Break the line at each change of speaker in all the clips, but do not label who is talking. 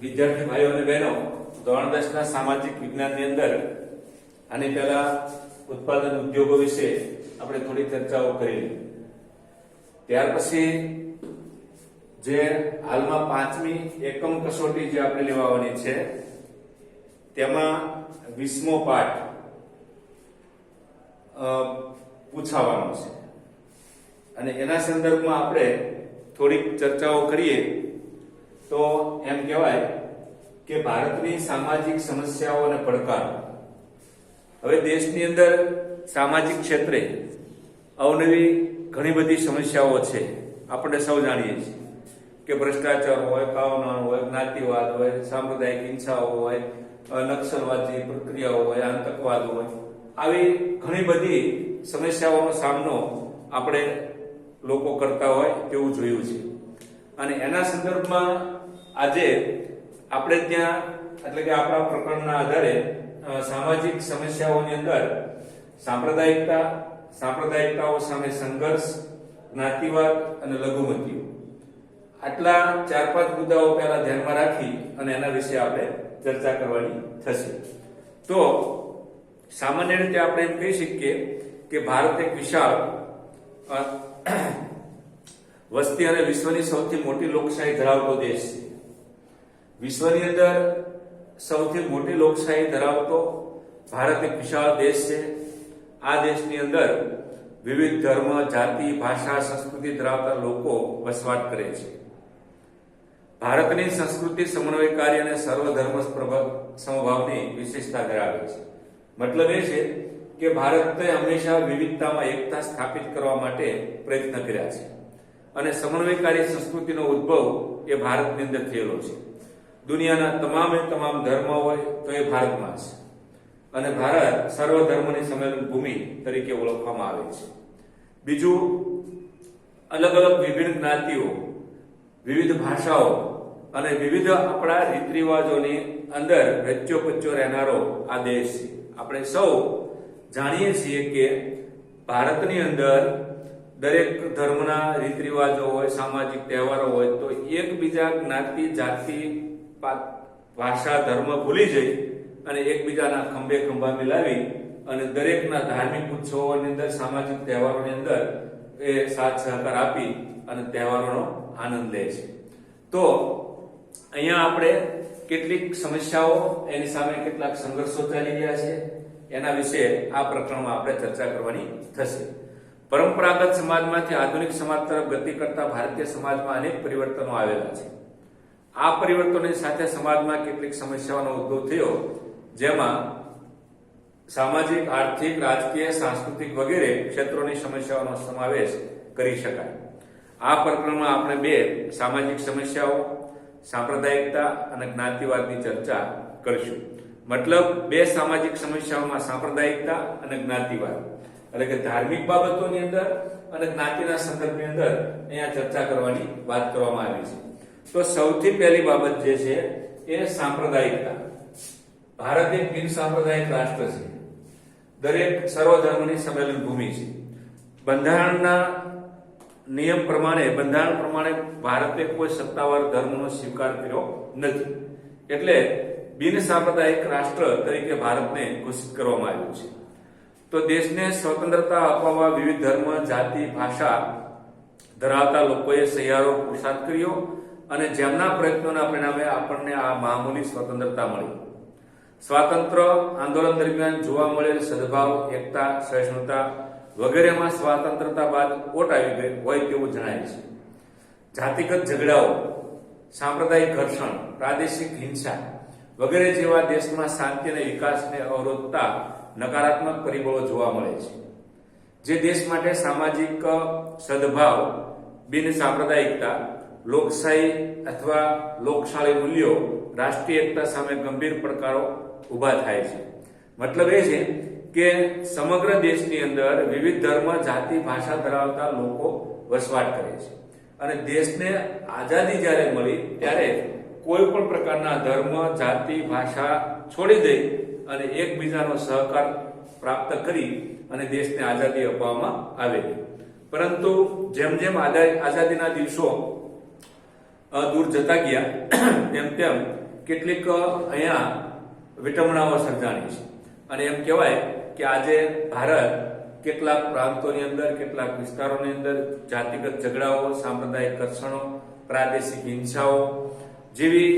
વિદ્યાર્થી ભાઈઓ અને બહેનો, ધોરણ દસના સામાજિક વિજ્ઞાનની અંદર આની પહેલા ઉત્પાદન ઉદ્યોગો વિશે આપણે થોડી ચર્ચાઓ કરી. ત્યાર પછી જે હાલમાં પાંચમી એકમ કસોટી જે આપણે લેવાની છે, તેમાં વીસમો પાઠ પૂછાવાનો છે. અને એના સંદર્ભમાં આપણે થોડીક ચર્ચાઓ કરીએ. તો એમ કહેવાય કે ભારતની સામાજિક સમસ્યાઓ અને પડકારો હવે દેશની અંદર સામાજિક ક્ષેત્રે અવનવી ઘણી બધી સમસ્યાઓ છે. આપણે સૌ જાણીએ છીએ કે ભ્રષ્ટાચાર હોય ભાવના હોય, જ્ઞાતિવાદ હોય, સાંપ્રદાયિક હિંસાઓ હોય નક્સલવાદી પ્રક્રિયાઓ હોય, આતંકવાદ હોય. આવી ઘણી બધી સમસ્યાઓનો સામનો આપણે લોકો કરતા હોય તેવું જોયું છે. અને એના સંદર્ભમાં આજે આપણે ત્યાં, એટલે કે આપણા પ્રકરણના આધારે સામાજિક સમસ્યાઓની અંદર સાંપ્રદાયિકતા, સાંપ્રદાયિકતાઓ સામે સંઘર્ષ, જ્ઞાતિવાદ અને લઘુમતીઓ. આટલા ચાર પાંચ મુદ્દાઓ પહેલા ધ્યાનમાં રાખી અને એના વિશે આપણે ચર્ચા કરવાની થશે. તો સામાન્ય રીતે આપણે એમ કહી શકીએ કે ભારત એક વિશાળ વસ્તી અને વિશ્વની સૌથી મોટી લોકશાહી ધરાવતો દેશ છે. વિશ્વની અંદર સૌથી મોટી લોકશાહી ધરાવતો ભારત એક વિશાળ દેશ છે. આ દેશની અંદર વિવિધ ધર્મ, જાતિ, ભાષા, સંસ્કૃતિ ધરાવતા લોકો વસવાટ કરે છે. ભારતની સંસ્કૃતિ સમન્વયકારી અને સર્વધર્મ સમભાવની વિશેષતા ધરાવે છે. મતલબ એ છે કે ભારતે હંમેશા વિવિધતામાં એકતા સ્થાપિત કરવા માટે પ્રયત્ન કર્યા છે. અને સમન્વયકારી સંસ્કૃતિનો ઉદ્ભવ એ ભારતની અંદર થયેલો છે. દુનિયાના તમામે તમામ ધર્મ હોય તો એ ભારતમાં છે અને ભારત સર્વધર્મની સંમેલન ભૂમિ તરીકે ઓળખવામાં આવે છે. બીજું, અલગ અલગ વિભિન્ન જ્ઞાતિઓ, વિવિધ ભાષાઓ અને વિવિધ આપણા રીત રિવાજોની અંદર રચ્યો પચ્યો રહેનારો આ દેશ છે. આપણે સૌ જાણીએ છીએ કે ભારતની અંદર દરેક ધર્મના રીત રિવાજો હોય, સામાજિક તહેવારો હોય તો એકબીજા જ્ઞાતિ, જાતિ ભાષા ધર્મ ભૂલી જઈ અને એકબીજાના ખંભે ખંભા મિલાવી અને દરેકના ધાર્મિક ઉત્સવોની અંદર, સામાજિક તહેવારોની અંદર એ સાથ સહકાર આપી અને તહેવારોનો આનંદ લે છે. તો અહીંયા આપણે કેટલીક સમસ્યાઓ, એની સામે કેટલાક સંઘર્ષો ચાલી રહ્યા છે. એના વિશે આ પ્રકરણમાં આપણે ચર્ચા કરવાની થશે. પરંપરાગત સમાજમાંથી આધુનિક સમાજ તરફ ગતિ કરતા ભારતીય સમાજમાં અનેક પરિવર્તનો આવેલા છે. આ પરિવર્તનની સાથે સમાજમાં કેટલીક સમસ્યાઓનો ઉદ્ભવ થયો, જેમાં સામાજિક, આર્થિક, રાજકીય, સાંસ્કૃતિક વગેરે ક્ષેત્રોની સમસ્યાઓનો સમાવેશ કરી શકાય. આ પ્રકરણમાં આપણે બે સામાજિક સમસ્યાઓ, સાંપ્રદાયિકતા અને જ્ઞાતિવાદની ચર્ચા કરીશું. મતલબ, બે સામાજિક સમસ્યાઓમાં સાંપ્રદાયિકતા અને જ્ઞાતિવાદ. એટલે કે ધાર્મિક બાબતોની અંદર અને જ્ઞાતિના સંદર્ભની અંદર અહીંયા ચર્ચા કરવાની વાત કરવામાં આવી છે. તો સૌથી પહેલી બાબત જે છે એ સાંપ્રદાયિકતા. ભારત એક બિન સાંપ્રદાયિક રાષ્ટ્ર છે. દરેક સર્વધર્મની સંમેલન ભૂમિ છે. બંધારણના નિયમ પ્રમાણે, બંધારણ પ્રમાણે ભારતે કોઈ સત્તાવાર ધર્મનો સ્વીકાર કર્યો નથી. એટલે બિન સાંપ્રદાયિક રાષ્ટ્ર તરીકે ભારતને ઘોષિત કરવામાં આવ્યું છે. તો દેશને સ્વતંત્રતા અપાવવા વિવિધ ધર્મ, જાતિ, ભાષા ધરાવતા લોકોએ સહિયારો પુરુષાર્થ કર્યો. અને જેમના પ્રયત્નોના પરિણામે આપણને આ મામૂલી સ્વતંત્રતા મળી. સ્વાતંત્ર્ય આંદોલન દરમિયાન જોવા મળેલ સદભાવ, એકતા, સહિષ્ણુતા વગેરેમાં સ્વાતંત્રતા બાદ ઓટ આવી ગઈ હોય તેવું જણાય છે. જાતિગત ઝઘડાઓ, સાંપ્રદાયિક ઘર્ષણ, પ્રાદેશિક હિંસા વગેરે જેવા દેશમાં શાંતિ અને વિકાસને અવરોધતા નકારાત્મક પરિબળો જોવા મળે છે. જે દેશ માટે સામાજિક સદભાવ, બિન સાંપ્રદાયિકતા લોકશાહી અથવા લોકશાળી મૂલ્યો રાષ્ટ્રીય એકતા સામે ગંભીર પડકારો ઊભા થાય છે. મતલબ એ છે કે સમગ્ર દેશની અંદર વિવિધ ધર્મ, જાતિ, ભાષા ધરાવતા લોકો વસવાટ કરે છે. અને દેશને આઝાદી જ્યારે મળી ત્યારે કોઈ પણ પ્રકારના ધર્મ, જાતિ, ભાષા છોડી દઈ અને એકબીજાનો સહકાર પ્રાપ્ત કરી અને દેશને આઝાદી અપાવવામાં આવેલી પરંતુ જેમ જેમ આઝા- આઝાદીના દિવસો દૂર જતા ગયા. તેમ તેમ કેટલીક અહીંયા વિટમણાઓ સર્જાણી છે. અને એમ કહેવાય કે આજે ભારત કેટલાક પ્રાંતોની અંદર, કેટલાક વિસ્તારોની અંદર જાતિગત ઝઘડાઓ, સાંપ્રદાયિક ઘર્ષણો, પ્રાદેશિક હિંસાઓ જેવી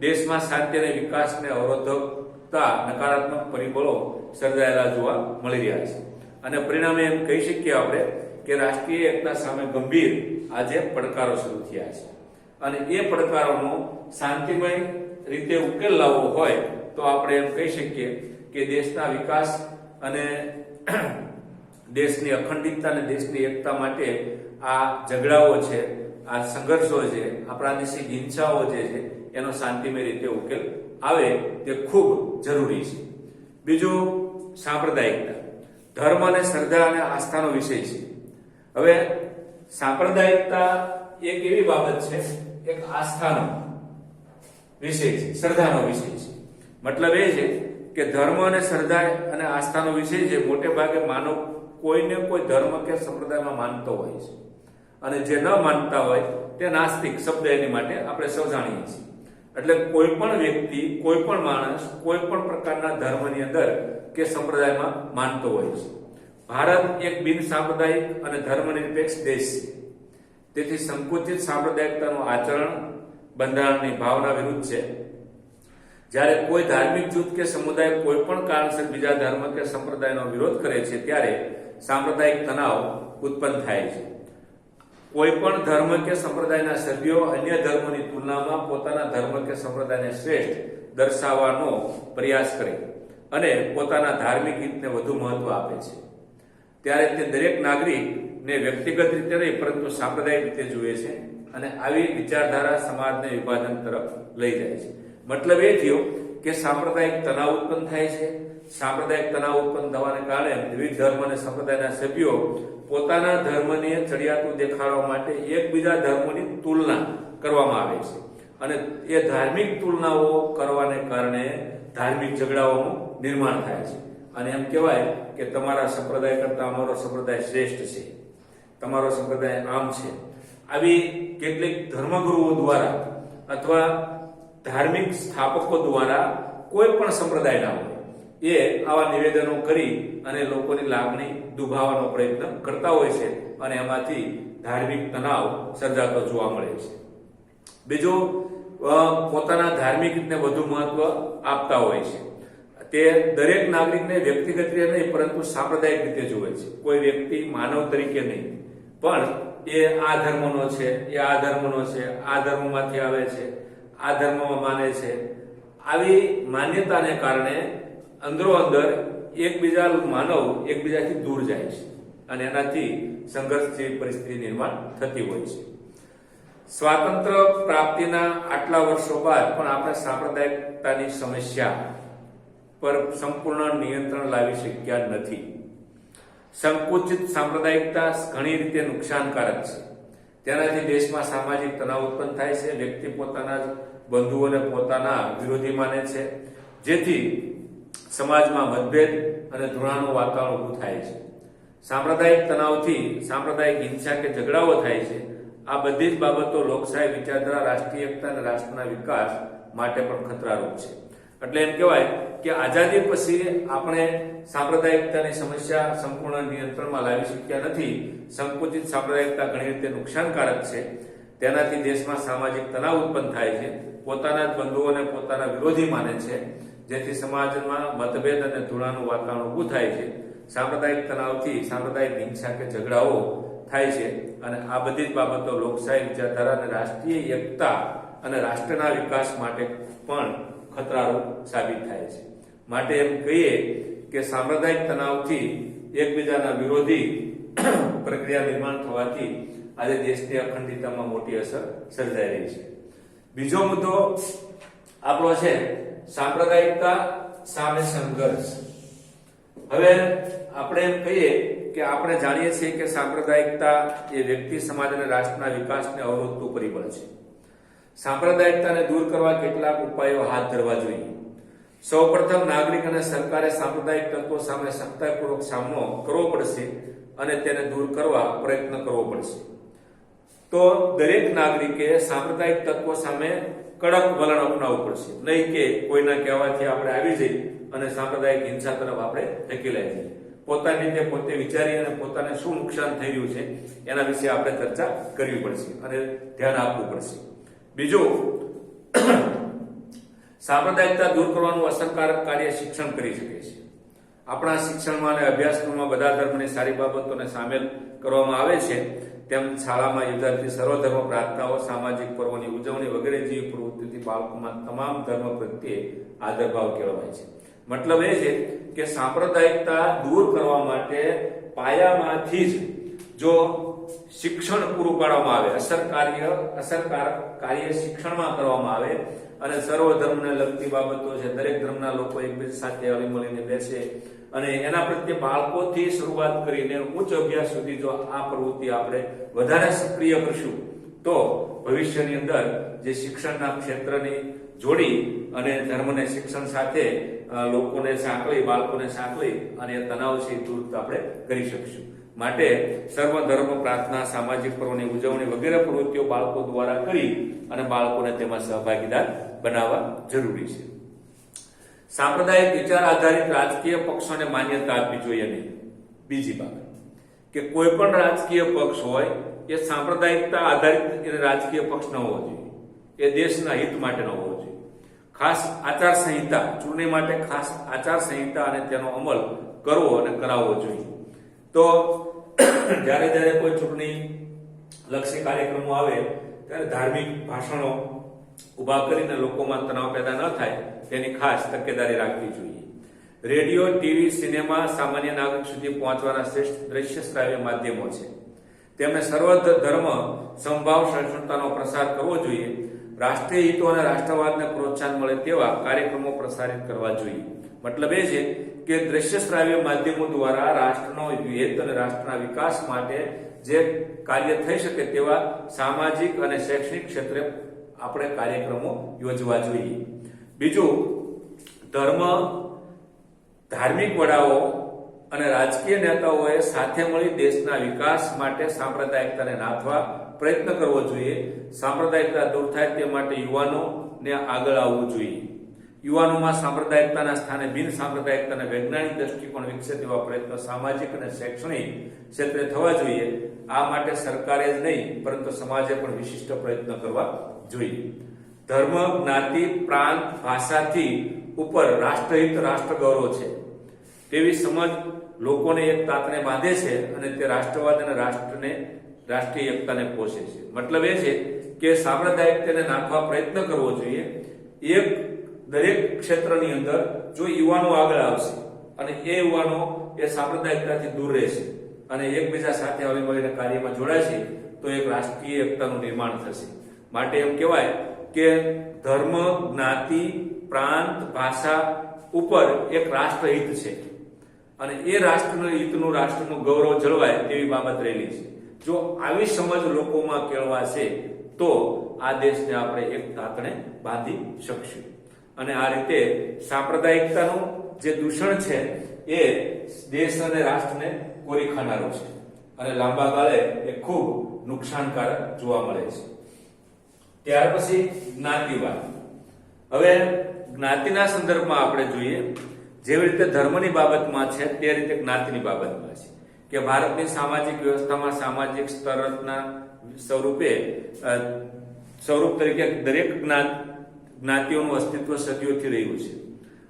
દેશમાં શાંતિ અને વિકાસને અવરોધકતા નકારાત્મક પરિબળો સર્જાયેલા જોવા મળી રહ્યા છે. અને પરિણામે એમ કહી શકીએ આપણે કે રાષ્ટ્રીય એકતા સામે ગંભીર આજે પડકારો શરૂ થયા છે. અને એ પડકારોનો શાંતિમય રીતે ઉકેલ લાવવો હોય, તો આપણે એમ કહી શકીએ કે દેશના વિકાસ અને દેશની અખંડિતતા અને દેશની એકતા માટે આ ઝઘડાઓ છે, આ સંઘર્ષો છે આ પ્રાદેશિક હિંસાઓ જે છે, એનો શાંતિમય રીતે ઉકેલ આવે તે ખૂબ જરૂરી છે. બીજું સાંપ્રદાયિકતા. ધર્મ અને શ્રદ્ધા અને આસ્થાનો વિષય છે. હવે સાંપ્રદાયિકતા એક એવી બાબત છે એક આસ્થાનો વિષય છે, શ્રદ્ધાનો વિષય છે. મતલબ એ છે કે ધર્મ અને શ્રદ્ધા અને આસ્થાનો વિષય છે મોટે ભાગે માનવ કોઈને કોઈ ધર્મ કે સંપ્રદાયમાં માનતો હોય છે. અને જે ન માનતા હોય તે નાસ્તિક શબ્દ એની માટે આપણે સૌ જાણીએ છીએ. એટલે કોઈ પણ વ્યક્તિ, કોઈ પણ માણસ, કોઈ પણ પ્રકારના ધર્મની અંદર કે સંપ્રદાયમાં માનતો હોય છે. ભારત એક બિન સાંપ્રદાયિક અને ધર્મનિરપેક્ષ દેશ છે. તેથી સંકુચિત સાંપ્રદાયિકતાનું આચરણ બંધારણની ભાવના વિરુદ્ધ છે. જ્યારે કોઈ ધાર્મિક જૂથ કે સમુદાય કોઈ પણ કારણસર બીજા ધર્મ કે સંપ્રદાયનો વિરોધ કરે છે, ત્યારે સાંપ્રદાયિક તણાવ ઉત્પન્ન થાય છે. કોઈ પણ ધર્મ કે સંપ્રદાયના સભ્યો અન્ય ધર્મની તુલનામાં પોતાના ધર્મ કે સંપ્રદાયને શ્રેષ્ઠ દર્શાવવાનો પ્રયાસ કરે અને પોતાના ધાર્મિક હિતને વધુ મહત્વ આપે છે. ત્યારે તે દરેક નાગરિકને વ્યક્તિગત રીતે નહીં, પરંતુ સાંપ્રદાયિક રીતે જુએ છે અને આવી વિચારધારા સમાજને વિભાજન તરફ લઈ જાય છે. મતલબ એ થયો કે સાંપ્રદાયિક તણાવ ઉત્પન્ન થાય છે. સાંપ્રદાયિક તણાવ ઉત્પન્ન થવાને કારણે વિવિધ ધર્મ અને સંપ્રદાયના સભ્યો પોતાના ધર્મને ચડિયાતું દેખાડવા માટે એકબીજા ધર્મોની તુલના કરવામાં આવે છે. અને એ ધાર્મિક તુલનાઓ કરવાને કારણે ધાર્મિક ઝઘડાઓનું નિર્માણ થાય છે. અને એમ કહેવાય કે તમારા સંપ્રદાય કરતા અમારો સંપ્રદાય શ્રેષ્ઠ છે. તમારો સંપ્રદાય આમ છે. આવી કેટલીક ધર્મગુરુઓ દ્વારા અથવા ધાર્મિક સ્થાપકો દ્વારા કોઈ પણ સંપ્રદાયના હોય, એ આવા નિવેદનો કરી અને લોકોની લાગણી દુભાવવાનો પ્રયત્ન કરતા હોય છે અને એમાંથી ધાર્મિક તણાવ સર્જાતો જોવા મળે છે. બીજો પોતાના ધાર્મિક રીતને વધુ મહત્વ આપતા હોય છે. તે દરેક નાગરિકને વ્યક્તિગત રીતે નહીં, પરંતુ સાંપ્રદાયિક રીતે જોવે છે. કોઈ વ્યક્તિ માનવ તરીકે નહીં પણ એ આ ધર્મનો છે, એ આ ધર્મનો છે, આ ધર્મમાંથી આવે છે, આ ધર્મમાં માને છે. આવી માન્યતાને કારણે અંદરો અંદર એકબીજા માનવ એકબીજાથી દૂર જાય છે અને એનાથી સંઘર્ષથી પરિસ્થિતિ નિર્માણ થતી હોય છે. સ્વાતંત્ર્ય પ્રાપ્તિના આટલા વર્ષો બાદ પણ આપણે સાંપ્રદાયિકતાની સમસ્યા પર સંપૂર્ણ નિયંત્રણ લાવી શક્યા નથી. સંકુચિત સાંપ્રદાયિકતા ઘણી રીતે નુકસાનકારક છે. તેનાથી દેશમાં સામાજિક તણાવ ઉત્પન્ન થાય છે, વ્યક્તિ પોતાના જ બંધુઓને પોતાના વિરોધી માને છે, જેથી સમાજમાં મતભેદ અને ધૃણાનું વાતાવરણ ઊભું થાય છે. સાંપ્રદાયિક તણાવથી સાંપ્રદાયિક હિંસા કે ઝઘડાઓ થાય છે. આ બધી જ બાબતો લોકશાહી વિચારધારા, રાષ્ટ્રીય એકતા અને રાષ્ટ્રના વિકાસ માટે પણ ખતરારૂપ છે. એટલે એમ કહેવાય કે આઝાદી પછી આપણે સાંપ્રદાયિકતાની સમસ્યા સંપૂર્ણ નિયંત્રણમાં લાવી શક્યા નથી. સંકુચિત સાંપ્રદાયિકતા ઘણી રીતે નુકસાનકારક છે. તેનાથી દેશમાં સામાજિક તણાવ ઉત્પન્ન થાય છે. પોતાના જ બંધુઓને પોતાના વિરોધી માને છે. જેથી સમાજમાં મતભેદ અને ધૂળાનું વાતાવરણ ઊભું થાય છે. સાંપ્રદાયિક તણાવથી સાંપ્રદાયિક હિંસા કે ઝઘડાઓ થાય છે. અને આ બધી જ બાબતો લોકશાહી વિચારધારા અને રાષ્ટ્રીય એકતા અને રાષ્ટ્રના વિકાસ માટે પણ ખતરારૂપ સાબિત થાય છે. માટે એમ કહીએ કે સાંપ્રદાયિક તણાવથી એકબીજાના વિરોધી પ્રક્રિયા નિર્માણ થવાથી આજે દેશની અખંડિતતામાં મોટી અસર સર્જાઈ રહી છે. બીજો મુદ્દો આપણો છે સાંપ્રદાયિકતા સામે સંઘર્ષ. હવે આપણે એમ કહીએ કે આપણે જાણીએ છીએ કે સાંપ્રદાયિકતા એ વ્યક્તિ, સમાજ અને રાષ્ટ્રના વિકાસને અવરોધતું પરિબળ છે. સાંપ્રદાયિકતાને દૂર કરવા કેટલાક ઉપાયો હાથ ધરવા જોઈએ. સૌપ્રથમ નાગરિક અને સરકારે સાંપ્રદાયિક તત્વો સામે સખ્તાઈપૂર્વક સામનો કરવો પડશે અને તેને દૂર કરવા પ્રયત્ન કરવો પડશે. તો દરેક નાગરિકે સાંપ્રદાયિક તત્વો સામે કડક વલણ અપનાવવું પડશે. નહીં કે કોઈના કહેવાથી આપણે આવી જઈએ અને સાંપ્રદાયિક હિંસા તરફ આપણે ધકેલાઈ જઈએ. પોતાની રીતે પોતે વિચારી અને પોતાને શું નુકસાન થઈ રહ્યું છે એના વિશે આપણે ચર્ચા કરવી પડશે અને ધ્યાન આપવું પડશે. બીજું સાંપ્રદાયિકતા દૂર કરવાનું અસરકારક કાર્ય શિક્ષણ કરી શકે છે. આપણા શિક્ષણમાં અને અભ્યાસક્રમમાં બધા ધર્મની સારી બાબતોને સામેલ કરવામાં આવે છે, તેમ શાળામાં યોજાતી સર્વધર્મ પ્રાર્થનાઓ, સામાજિક પર્વોની ઉજવણી વગેરે જેવી પ્રવૃત્તિથી બાળકોમાં તમામ ધર્મ પ્રત્યે આદરભાવ કેળવાય છે. મતલબ એ છે કે સાંપ્રદાયિકતા દૂર કરવા માટે પાયામાંથી જ જો શિક્ષણ પૂરું પાડવામાં આવે, અસરકાર્ય, અસરકારક કાર્ય શિક્ષણમાં કરવામાં આવે અને સર્વ ધર્મને લગતી બાબતો છે. દરેક ધર્મના લોકો એકબીજા સાથે હળી મળીને બેસે અને એના પ્રત્યે બાળકોથી શરૂઆત કરીને ઉચ્ચ અભ્યાસ સુધી જો આ પ્રવૃત્તિ આપણે વધારે સક્રિય કરશું, તો ભવિષ્યની અંદર જે શિક્ષણના ક્ષેત્રની જોડી અને ધર્મને શિક્ષણ સાથે લોકોને સાંકળી, બાળકોને સાંકળી અને એ તણાવ છે એ દૂર આપણે કરી શકીશું. માટે સર્વ ધર્મ, પ્રાર્થના, સામાજિક પર્વની ઉજવણી વગેરે પ્રવૃત્તિઓ બાળકો દ્વારા કરી અને બાળકોને તેમાં સહભાગીદાર બનાવવા જરૂરી છે. સાંપ્રદાયિક વિચાર આધારિત રાજકીય પક્ષોને માન્યતા આપવી જોઈએ નહીં. બીજી બાબત, કે કોઈ પણ રાજકીય પક્ષ હોય, એ સાંપ્રદાયિકતા આધારિત રાજકીય પક્ષ ન હોવો જોઈએ. એ દેશના હિત માટે ન હોવો જોઈએ. ખાસ આચાર સંહિતા ચૂંટણી માટે ખાસ આચાર સંહિતા અને તેનો અમલ કરવો અને કરાવવો જોઈએ. તો જ્યારે જ્યારે કોઈ ચૂંટણી લક્ષી કાર્યક્રમો આવે, ત્યારે ધાર્મિક ભાષણો ઊભા કરીને લોકોમાં તણાવ પેદા ન થાય, તેની ખાસ તકેદારી રાખવી જોઈએ. રેડિયો, ટીવી, સિનેમા સામાન્ય નાગરિક સુધી પહોંચવાના શ્રેષ્ઠ દ્રશ્ય શ્રાવ્ય માધ્યમો છે. તેમણે સર્વ ધર્મ, સંભાવ, સહિષ્ણુતાનો પ્રસાર કરવો જોઈએ. રાષ્ટ્રીય હિતો અને રાષ્ટ્રવાદને પ્રોત્સાહન મળે તેવા કાર્યક્રમો પ્રસારિત કરવા જોઈએ. મતલબ એ છે કે દ્રશ્ય શ્રાવ્ય માધ્યમો દ્વારા રાષ્ટ્રનો હેત અને રાષ્ટ્રના વિકાસ માટે જે કાર્ય થઈ શકે તેવા સામાજિક અને શૈક્ષણિક ક્ષેત્રે આપણે કાર્યક્રમો યોજવા જોઈએ. બીજું, ધર્મ, ધાર્મિક વડાઓ અને રાજકીય નેતાઓએ સાથે મળી દેશના વિકાસ માટે સાંપ્રદાયિકતાને નાથવા પ્રયત્ન કરવો જોઈએ. સાંપ્રદાયિકતા દૂર થાય તે માટે યુવાનોને આગળ આવવું જોઈએ. યુવાનોમાં સાંપ્રદાયિકતાના સ્થાને બિન સાંપ્રદાયિકતાને વૈજ્ઞાનિક દ્રષ્ટિકોણ વિકસે તેવા પ્રયત્નો સામાજિક અને શૈક્ષણિક ક્ષેત્રે થવા જોઈએ. આ માટે સરકારે જ નહીં, પરંતુ સમાજે પણ વિશિષ્ટ પ્રયત્ન કરવા જોઈએ ધર્મ, જ્ઞાતિ, પ્રાંત, ભાષાથી ઉપર રાષ્ટ્રહિત રાષ્ટ્ર ગૌરવ છે. તેવી સમજ લોકોને એક તાતને બાંધે છે અને તે રાષ્ટ્રવાદ અને રાષ્ટ્રને, રાષ્ટ્રીય એકતાને પોષે છે. મતલબ એ છે કે સાંપ્રદાયિકતાને નાખવા પ્રયત્ન કરવો જોઈએ. એક દરેક ક્ષેત્રની અંદર જો યુવાનો આગળ આવશે અને એ યુવાનો એ સાંપ્રદાયિકતાથી દૂર રહેશે અને એકબીજા સાથે હળી મળીને કાર્યમાં જોડાશે, તો એક રાષ્ટ્રીય એકતાનું નિર્માણ થશે. માટે એમ કહેવાય કે ધર્મ, જ્ઞાતિ, પ્રાંત, ભાષા ઉપર એક રાષ્ટ્રહિત છે. અને એ રાષ્ટ્રના હિતનું રાષ્ટ્રનું ગૌરવ જળવાય તેવી બાબત રહેલી છે. જો આવી સમજ લોકોમાં કેળવાશે તો આ દેશને આપણે એક તાતણે બાંધી શકશું. અને આ રીતે સાંપ્રદાયિકતાનું જે દૂષણ છે એ દેશ અને રાષ્ટ્રને કોરી ખાનારું છે. અને લાંબા ગાળે એ ખૂબ નુકસાનકારક જોવા મળે છે. ત્યાર પછી જ્ઞાતિવાદ હવે જ્ઞાતિના સંદર્ભમાં આપણે જોઈએ, જેવી રીતે ધર્મની બાબતમાં છે, તે રીતે જ્ઞાતિની બાબતમાં છે. કે ભારતની સામાજિક વ્યવસ્થામાં સામાજિક સ્તરના સ્વરૂપે સ્વરૂપ તરીકે દરેક જ્ઞાત જ્ઞાતિઓનું અસ્તિત્વ સદીઓથી રહ્યું છે.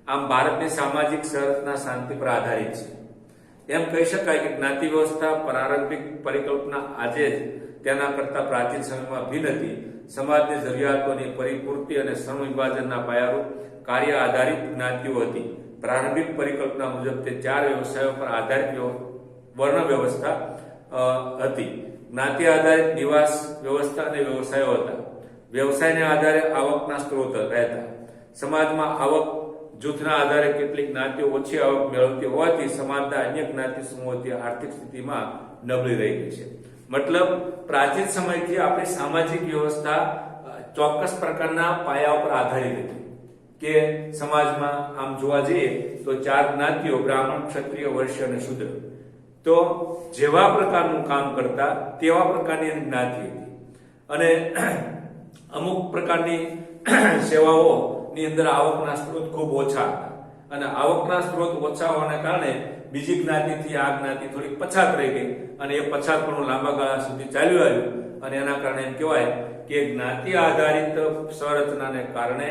આમ ભારતની સામાજિક સંરચના શાંતિ પર આધારિત છે. એમ કહી શકાય કે જ્ઞાતિ વ્યવસ્થા પ્રારંભિક પરિકલ્પના આજે જ તેના કરતા પ્રાચીન સમયમાં ભિન્ન હતી. સમાજની જરૂરિયાતોની પરિપૂર્તિ અને શ્રમ વિભાજનના પાયારૂપ કાર્ય આધારિત જ્ઞાતિઓ હતી. પ્રારંભિક પરિકલ્પના મુજબ તે ચાર વ્યવસાયો પર આધારિત વર્ણ વ્યવસ્થા હતી. જ્ઞાતિ આધારિત નિવાસ વ્યવસ્થા અને વ્યવસાયો હતા. વ્યવસાયને આધારે આવકના સ્ત્રોત રહેતા. સમાજમાં આવક જૂથના આધારે કેટલીક જ્ઞાતિઓ ઓછી આવક મેળવતી હોવાથી સમાજના અન્ય જ્ઞાતિ સમૂહોથી આર્થિક સ્થિતિમાં નબળી રહી ગઈ છે. મતલબ પ્રાચીન સમયથી આપણી સામાજિક વ્યવસ્થા ચોક્કસ પ્રકારના પાયા ઉપર આધારિત હતી. કે સમાજમાં આમ જોવા જઈએ તો ચાર જ્ઞાતિઓ, બ્રાહ્મણ, ક્ષત્રિય વૈશ્ય અને શુદ્ર. તો જેવા પ્રકારનું કામ કરતા તેવા પ્રકારની જ્ઞાતિ હતી. અને અમુક પ્રકારની સેવાઓની અંદર આવકના સ્ત્રોત ખૂબ ઓછા હતા. અને આવકના સ્ત્રોત ઓછા હોવાના કારણે બીજી જ્ઞાતિથી આ જ્ઞાતિ થોડીક પછાત રહી ગઈ અને એ પછાત પણ લાંબા ગાળા સુધી ચાલ્યું આવ્યું. અને એના કારણે એમ કહેવાય કે જ્ઞાતિ આધારિત સંરચનાને કારણે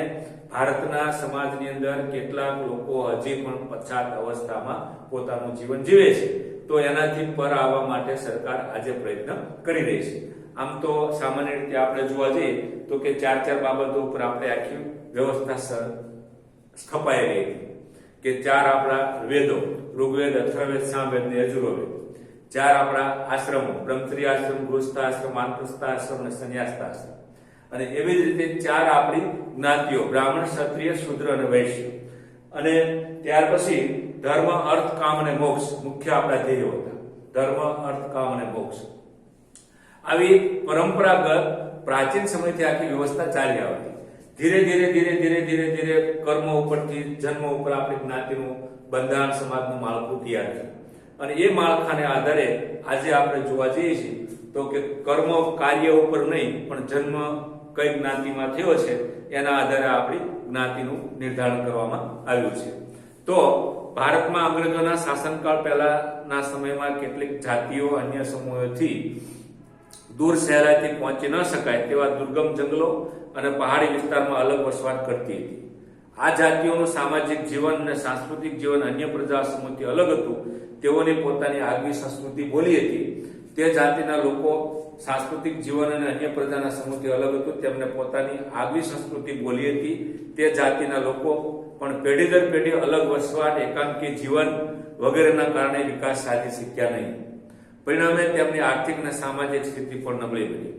ભારતના સમાજની અંદર કેટલાક લોકો હજી પણ પછાત અવસ્થામાં પોતાનું જીવન જીવે છે. તો એનાથી પર આવવા માટે સરકાર આજે પ્રયત્ન કરી રહી છે. આમ તો સામાન્ય રીતે આપણે જોવા જઈએ તો કે ચાર ચાર બાબતો ઉપર આપણે આખી વ્યવસ્થા સ્થપાઈ રહી હતી કે ચાર આપણા વેદો, ઋગ્વેદ અથર્વેદ સામવેદ ને યજુર્વેદ ચાર આપણા આશ્રમો બ્રહ્મચર્ય આશ્રમ ગૃહસ્થ આશ્રમ માનપ્રસ્થ આશ્રમ અને સંન્યાસ્થ આશ્રમ. અને એવી જ રીતે ચાર આપણી જ્ઞાતિઓ, બ્રાહ્મણ, ક્ષત્રિય, શુદ્ર અને વૈશ્ય. અને ત્યાર પછી ધર્મ, અર્થ, કામ અને મોક્ષ, મુખ્ય આપણા ધ્યેયો હતા. ધર્મ, અર્થ, કામ અને મોક્ષ. આવી પરંપરાગત પ્રાચીન સમયથી આખી વ્યવસ્થા ચાલી આવતી ધીરે ધીરે ધીરે ધીરે ધીરે ધીરે કર્મ ઉપરથી, જન્મ ઉપર આપણી જ્ઞાતિનું બંધારણ સમાજનું માળખું તૈયાર થયું. અને એ માળખાને આધારે આજે આપણે જોવા જઈએ છીએ તો કે કર્મ કાર્ય ઉપર નહીં, પણ જન્મ કઈ જ્ઞાતિમાં થયો છે, એના આધારે આપણી જ્ઞાતિનું નિર્ધારણ કરવામાં આવ્યું છે. તો ભારતમાં અંગ્રેજોના શાસનકાળ પહેલાના સમયમાં કેટલીક જાતિઓ, અન્ય સમૂહોથી દૂર સહેલાઈથી પહોંચી ન શકાય તેવા દુર્ગમ જંગલો અને પહાડી વિસ્તારમાં અલગ વસવાટ કરતી હતી. આ જાતિઓનું સામાજિક જીવન અને સાંસ્કૃતિક જીવન અન્ય પ્રજા સમૂહથી અલગ હતું. તેઓની પોતાની આગવી સંસ્કૃતિ બોલી હતી. તે જાતિના લોકો સાંસ્કૃતિક જીવન અને અન્ય પ્રજાના સમૂહથી અલગ હતું. તેમને પોતાની આગવી સંસ્કૃતિ બોલી હતી. તે જાતિના લોકો પણ પેઢી દર પેઢી અલગ વસવાટ, એકાંકી જીવન વગેરેના કારણે વિકાસ સાધી શક્યા નહીં. પરિણામે તેમની આર્થિક અને સામાજિક સ્થિતિ પણ નબળી બની.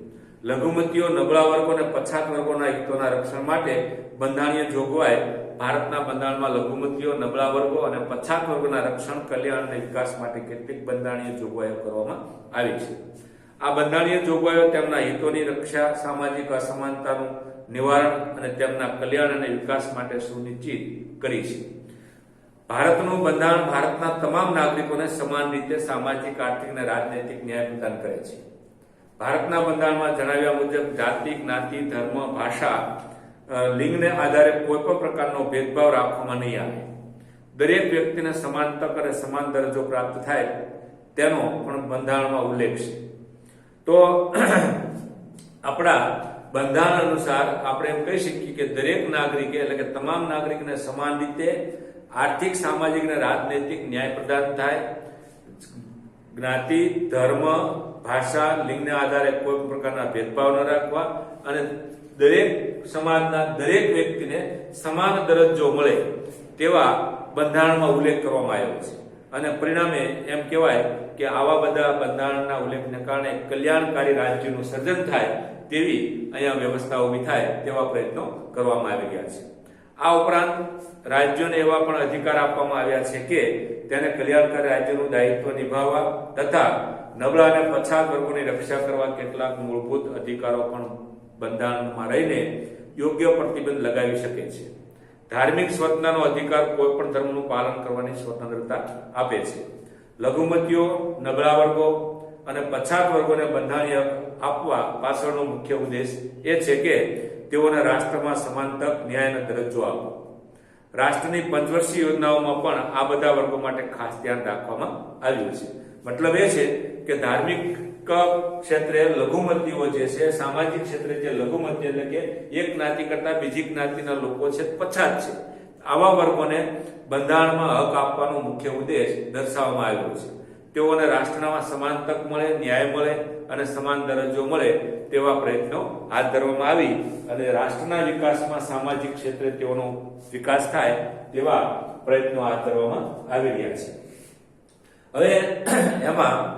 લઘુમતીઓ નબળા વર્ગો અને પછાત વર્ગોના હિતોના રક્ષણ માટે બંધારણીય જોગવાઈ ભારતના બંધારણમાં લઘુમતીઓ, નબળા વર્ગો અને પછાત વર્ગોના રક્ષણ, કલ્યાણ અને વિકાસ માટે કેટલીક બંધારણીય જોગવાઈઓ કરવામાં આવી છે. આ બંધારણીય જોગવાઈઓ તેમના હિતોની રક્ષા, સામાજિક અસમાનતાનું નિવારણ અને તેમના કલ્યાણ અને વિકાસ માટે સુનિશ્ચિત કરી છે. ભારતનું બંધારણ ભારતના તમામ નાગરિકોને સમાન રીતે સામાજિક, આર્થિક અને રાજનૈતિક ન્યાય પ્રદાન કરે છે. ભારતના બંધારણમાં જણાવ્યા મુજબ જાતિ, જ્ઞાતિ, ધર્મ, ભાષા લિંગને આધારે કોઈ પણ પ્રકારનો ભેદભાવ રાખવામાં નહીં આવે. દરેક વ્યક્તિને સમાન તક અને સમાન દરજ્જો પ્રાપ્ત થાય તેનો પણ બંધારણમાં ઉલ્લેખ છે. તો આપણા બંધારણ અનુસાર આપણે એમ કહી શકીએ કે દરેક નાગરિકે એટલે કે તમામ નાગરિકને સમાન રીતે આર્થિક, સામાજિક અને રાજનૈતિક ન્યાય પ્રદાન થાય. જ્ઞાતિ, ધર્મ, ભાષા, લિંગના આધારે કોઈ પ્રકારના ભેદભાવ ન રાખવા અને દરેક સમાજના દરેક વ્યક્તિને સમાન દરજ્જો મળે તેવા બંધારણમાં ઉલ્લેખ કરવામાં આવ્યો છે. અને પરિણામે એમ કહેવાય કે આવા બધા બંધારણના ઉલ્લેખને કારણે કલ્યાણકારી રાજ્યનું સર્જન થાય તેવી અહીંયા વ્યવસ્થા ઊભી થાય તેવા પ્રયત્નો કરવામાં આવી રહ્યા છે. આ ઉપરાંત રાજ્યોને એવા પણ અધિકાર આપવામાં આવ્યા છે કે તેને કલ્યાણકારી રાજ્યનું દાયિત્વ નિભાવવા તથા નબળા અને પછાત વર્ગોની રક્ષા કરવા કેટલાક મૂળભૂત અધિકારો પણ બંધારણમાં રહીને યોગ્ય પ્રતિબંધ લગાવી શકે છે. ધાર્મિક સ્વતંત્રતાનો અધિકાર કોઈ પણ ધર્મનું પાલન કરવાની સ્વતંત્રતા આપે છે. લઘુમતીઓ, નબળા વર્ગો અને પછાત વર્ગોને બંધારણીય આપવા પાછળનો મુખ્ય ઉદ્દેશ એ છે કે તેઓને રાષ્ટ્રમાં સમાન તક, ન્યાય દરજ્જો આપવો રાષ્ટ્રની પંચવર્ષીય યોજનાઓમાં પણ આ બધા વર્ગો માટે ખાસ ધ્યાન રાખવામાં આવ્યું છે. મતલબ એ છે કે ધાર્મિક ક્ષેત્રે લઘુમતીઓ જે છે, સામાજિક ક્ષેત્રે જે લઘુમતી એટલે કે એક જ્ઞાતિ કરતા બીજી જ્ઞાતિના લોકો છે, પછાત છે. આવા વર્ગોને બંધારણમાં હક આપવાનો મુખ્ય ઉદ્દેશ દર્શાવવામાં આવ્યો છે. તેઓને રાષ્ટ્રમાં સમાન તક મળે, ન્યાય મળે અને સમાન દરજ્જો મળે તેવા પ્રયત્નો હાથ ધરવામાં આવી અને રાષ્ટ્રના વિકાસમાં સામાજિક ક્ષેત્રે તેઓનો વિકાસ થાય તેવા પ્રયત્નો હાથ ધરવામાં આવી રહ્યા છે. હવે એમાં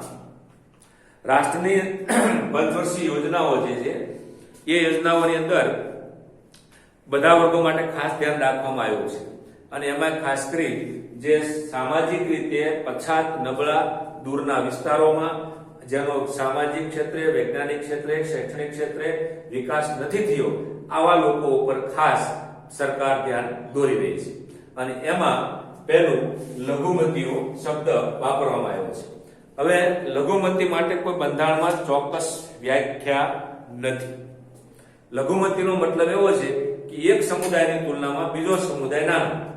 રાષ્ટ્રની પંચવર્ષીય યોજનાઓ જે છે, એ યોજનાઓની અંદર બધા વર્ગો માટે ખાસ ધ્યાન રાખવામાં આવ્યું છે. અને એમાં ખાસ કરી જે સામાજિક રીતે પછાત નબળા દૂરના વિસ્તારોમાં, જેનો સામાજિક ક્ષેત્રે, વૈજ્ઞાનિક ક્ષેત્રે, શૈક્ષણિક ક્ષેત્રે વિકાસ નથી થયો, આવા લોકો ઉપર ખાસ સરકાર ધ્યાન દોરી રહી છે. અને એમાં પહેલું લઘુમતીઓ શબ્દ વાપરવામાં આવ્યો છે. હવે લઘુમતી માટે કોઈ બંધારણમાં ચોક્કસ વ્યાખ્યા નથી. લઘુમતીનો મતલબ એવો છે કે એક સમુદાયની તુલનામાં બીજો સમુદાય નાનો.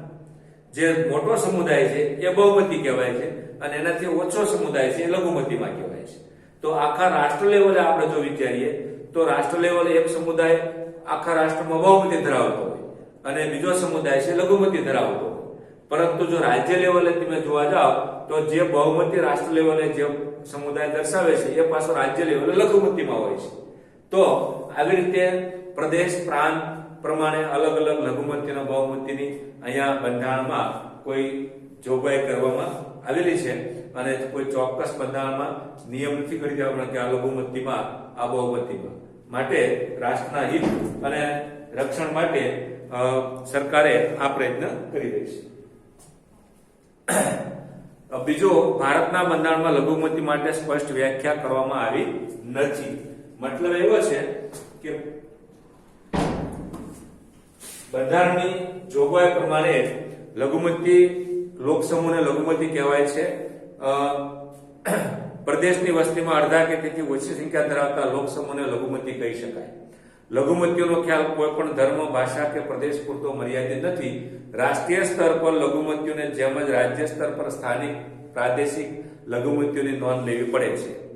જે મોટો સમુદાય છે, એ બહુમતી કહેવાય છે અને એનાથી ઓછો સમુદાય છે, એ લઘુમતીમાં કહેવાય છે. તો આખા રાષ્ટ્ર લેવલે આપણે જો વિચારીએ, તો રાષ્ટ્ર લેવલે એક સમુદાય આખા રાષ્ટ્રમાં બહુમતી ધરાવતો હોય અને બીજો સમુદાય છે, લઘુમતી ધરાવતો હોય. પરંતુ જો રાજ્ય લેવલે તમે જોવા જાઓ, તો જે બહુમતી રાષ્ટ્ર લેવલે જે સમુદાય દર્શાવે છે, એ પાછો રાજ્ય લેવલે લઘુમતીમાં હોય છે. તો આવી રીતે પ્રદેશ, પ્રાંત પ્રમાણે અલગ અલગ લઘુમતીનો, બહુમતીની અહીંયા બંધારણમાં કોઈ જોગવાઈ કરવામાં આવેલી છે અને કોઈ ચોક્કસ બંધારણમાં નિયમ નથી કરી દેવામાં કે આ લઘુમતીમાં, આ બહુમતીમાં. માટે રાષ્ટ્રના હિત અને રક્ષણ માટે સરકારે આ પ્રયત્ન કરી રહી છે. બીજો ભારતના બંધારણમાં લઘુમતી માટે સ્પષ્ટ વ્યાખ્યા કરવામાં આવી નથી. મતલબ એવો છે કે બંધારણની જોગવાઈ પ્રમાણે લઘુમતી લોકસમૂહને લઘુમતી કહેવાય છે. પ્રદેશની વસ્તીમાં અડધા કે તેથી ઓછી સંખ્યા ધરાવતા લોકસમૂહને લઘુમતી કહી શકાય. લઘુમતીઓનો ખ્યાલ કોઈ પણ ધર્મ, ભાષા કે પ્રદેશ પૂરતો મર્યાદિત નથી. રાષ્ટ્રીય સ્તર પર લઘુમતીઓને જેમ જ રાજ્ય સ્તર પર સ્થાનિક, પ્રાદેશિક લઘુમતીઓની નોંધ લેવી પડે છે.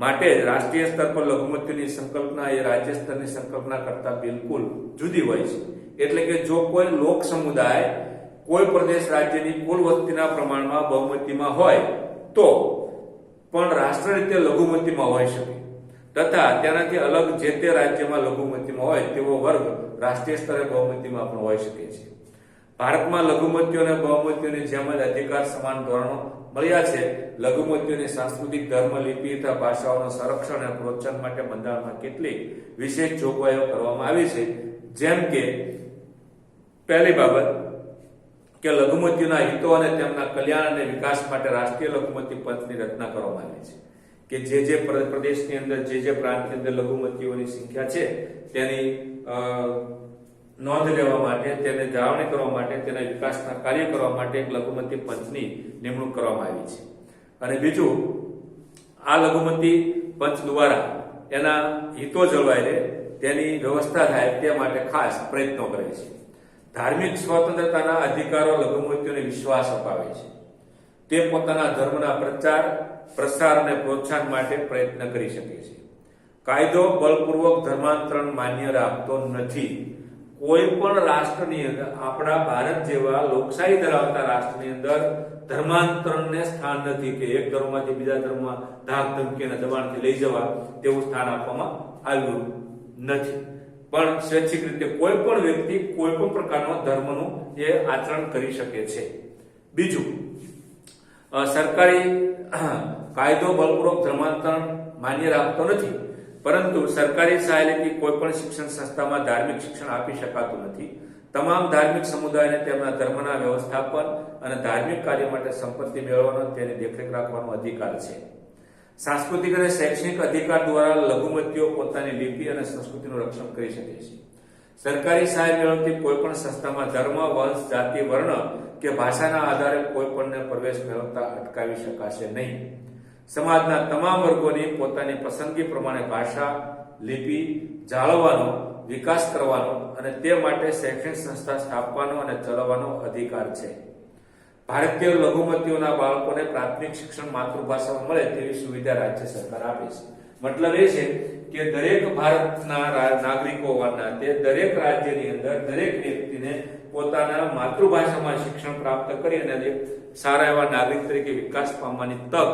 માટે રાષ્ટ્રીય સ્તર પર લઘુમતીની સંકલ્પના એ રાજ્ય સ્તરની સંકલ્પના કરતા બિલકુલ જુદી હોય છે. એટલે કે જો કોઈ લોક સમુદાય કોઈ પ્રદેશ રાજ્યની કુલ વસ્તીના પ્રમાણમાં બહુમતીમાં હોય, તો પણ રાષ્ટ્ર રીતે લઘુમતીમાં હોઈ શકે. તથા તેનાથી અલગ જે તે રાજ્યમાં લઘુમતીમાં હોય તેવો વર્ગ રાષ્ટ્રીય સ્તરે બહુમતીમાં પણ હોઈ શકે છે. ભારતમાં લઘુમતીઓ અને બહુમતીઓની જેમ જ અધિકાર સમાન ધોરણો મળ્યા છે. લઘુમતીઓની સાંસ્કૃતિક ધર્મ, લિપિ તથા ભાષાઓનું સંરક્ષણ અને પ્રોત્સાહન માટે બંધારણમાં કેટલીક વિશેષ જોગવાઈઓ કરવામાં આવી છે. જેમ કે, પહેલી બાબત કે લઘુમતીઓના હિતો અને તેમના કલ્યાણ અને વિકાસ માટે રાષ્ટ્રીય લઘુમતી પંચની રચના કરવામાં આવી છે. કે જે જે પ્ર- પ્રદેશની અંદર, જે જે પ્રાંતની અંદર લઘુમતીઓની સંખ્યા છે, તેની નોંધ લેવા માટે, તેને જાળવણી કરવા માટે, તેના વિકાસના કાર્ય કરવા માટે એક લઘુમતી પંચની નિમણૂક કરવામાં આવી છે. અને બીજું, આ લઘુમતી પંચ દ્વારા એના હિતો જળવાય રહે, તેની વ્યવસ્થા થાય તે માટે ખાસ પ્રયત્નો કરે છે. ધાર્મિક સ્વતંત્રતાના અધિકારો લઘુમતીઓને વિશ્વાસ અપાવે છે. તે પોતાના ધર્મના પ્રચાર, પ્રસાર અને પ્રોત્સાહન માટે પ્રયત્ન કરી શકે છે. કાયદો બળપૂર્વક ધર્માંતરણ માન્ય રાખતો નથી. કોઈ પણ રાષ્ટ્રની અંદર, આપણા ભારત જેવા લોકશાહી ધરાવતા રાષ્ટ્રની અંદર ધર્માંતરણને સ્થાન નથી કે એક ધર્મમાંથી બીજા ધર્મમાં ધાક ધમકી અને દબાણથી લઈ જવા તેવું સ્થાન આપવામાં આવ્યું નથી. પણ સ્વૈચ્છિક રીતે કોઈ પણ વ્યક્તિ કોઈ પણ પ્રકારનો ધર્મનું એ આચરણ કરી શકે છે. બીજું સરકારી કાયદો બળપૂર્વક ધર્માંતરણ માન્ય રાખતો નથી. પરંતુ સરકારી સહાય કોઈ પણ શિક્ષણ સંસ્થામાં ધાર્મિક શિક્ષણ આપી શકાતું નથી. તમામ ધાર્મિક સમુદાયને તેમના ધર્મના વ્યવસ્થાપન અને ધાર્મિક કાર્ય માટે સંપત્તિ મેળવવાનો તેની દેખરેખ રાખવાનો અધિકાર છે. સાંસ્કૃતિક અને શૈક્ષણિક અધિકાર દ્વારા લઘુમતીઓ પોતાની લિપિ અને સંસ્કૃતિનું રક્ષણ કરી શકે છે. સરકારી સહાય મેળવતી કોઈ પણ સંસ્થામાં ધર્મ, વંશ, જાતિ, વર્ણ કે ભાષાના આધારે કોઈ પણને પ્રવેશ મેળવતા અટકાવી શકાશે નહીં. સમાજના તમામ વર્ગોની પોતાની પસંદગી પ્રમાણે ભાષા, લિપિ જાળવવાનો, વિકાસ કરવાનો અને તે માટે શૈક્ષણિક સંસ્થા સ્થાપવાનો અને ચલાવવાનો અધિકાર છે. ભારતીય લઘુમતીઓના બાળકોને પ્રાથમિક શિક્ષણ માતૃભાષામાં મળે તેવી સુવિધા રાજ્ય સરકાર આપે છે. મતલબ એ છે કે દરેક ભારતના નાગરિકો હોવાના તે દરેક રાજ્યની અંદર દરેક વ્યક્તિને પોતાના માતૃભાષામાં શિક્ષણ પ્રાપ્ત કરી અને જે સારા એવા નાગરિક તરીકે વિકાસ પામવાની તક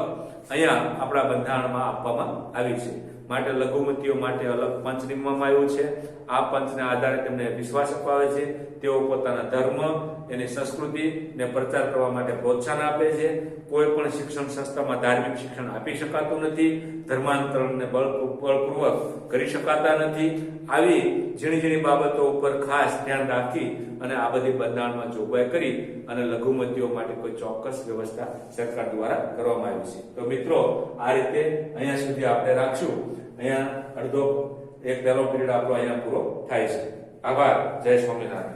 અહીંયા આપણા બંધારણમાં આપવામાં આવી છે. માટે લઘુમતીઓ માટે અલગ પંચ નીમવામાં આવ્યું છે. આ પંચના આધારે તેમને વિશ્વાસ અપાવે છે. તેઓ પોતાના ધર્મ એની સંસ્કૃતિ ને પ્રચાર કરવા માટે પ્રોત્સાહન આપે છે. કોઈ પણ શિક્ષણ સંસ્થામાં ધાર્મિક શિક્ષણ આપી શકાતું નથી. ધર્માંતરણને બળ બળપૂર્વક કરી શકાતા નથી. આવી ઝીણી ઝીણી બાબતો ઉપર ખાસ ધ્યાન રાખી અને આ બધી બંધારણમાં જોગવાઈ કરી અને લઘુમતીઓ માટે કોઈ ચોક્કસ વ્યવસ્થા સરકાર દ્વારા કરવામાં આવી છે. તો મિત્રો, આ રીતે અહીંયા સુધી આપણે રાખશું. અહીંયા અડધો એક પહેલો પીરિયડ આપણો અહીંયા પૂરો થાય છે. આભાર. જય સ્વામિનારાયણ.